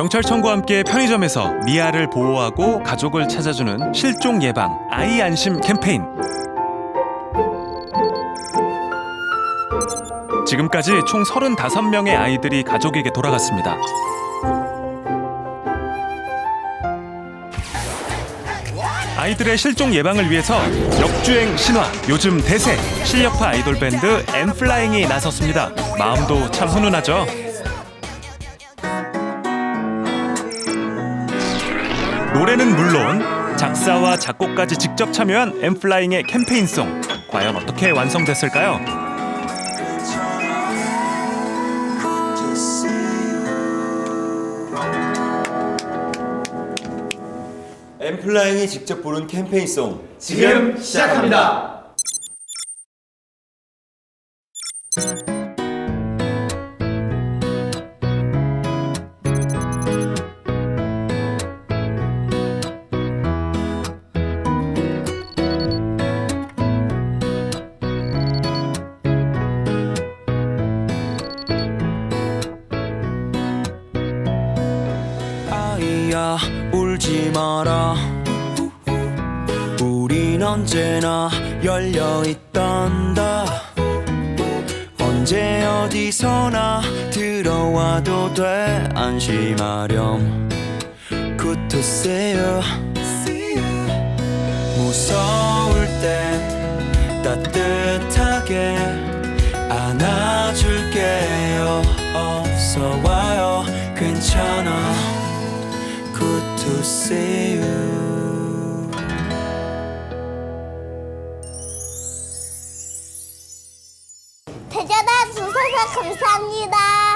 경찰청과 함께 편의점에서 미아를 보호하고 가족을 찾아주는 실종 예방 아이 안심 캠페인. 지금까지 총 35명의 아이들이 가족에게 돌아갔습니다. 아이들의 실종 예방을 위해서 역주행 신화 요즘 대세 실력파 아이돌 밴드 엠플라잉이 나섰습니다. 마음도 참 훈훈하죠. 노래는 물론 작사와 작곡까지 직접 참여한 엠플라잉의 캠페인송 과연 어떻게 완성됐을까요? 엠플라잉이 직접 부른 캠페인송 지금 시작합니다. 아이야. 울지 마라. 우린 언제나 열려 있단다. 언제 어디서나 들어와도 돼. 안심하렴. Good to see you 무서울 땐 따뜻하게 안아줄게요. 어서 와요. 괜찮아 두세요 대전한 주셔서 감사합니다.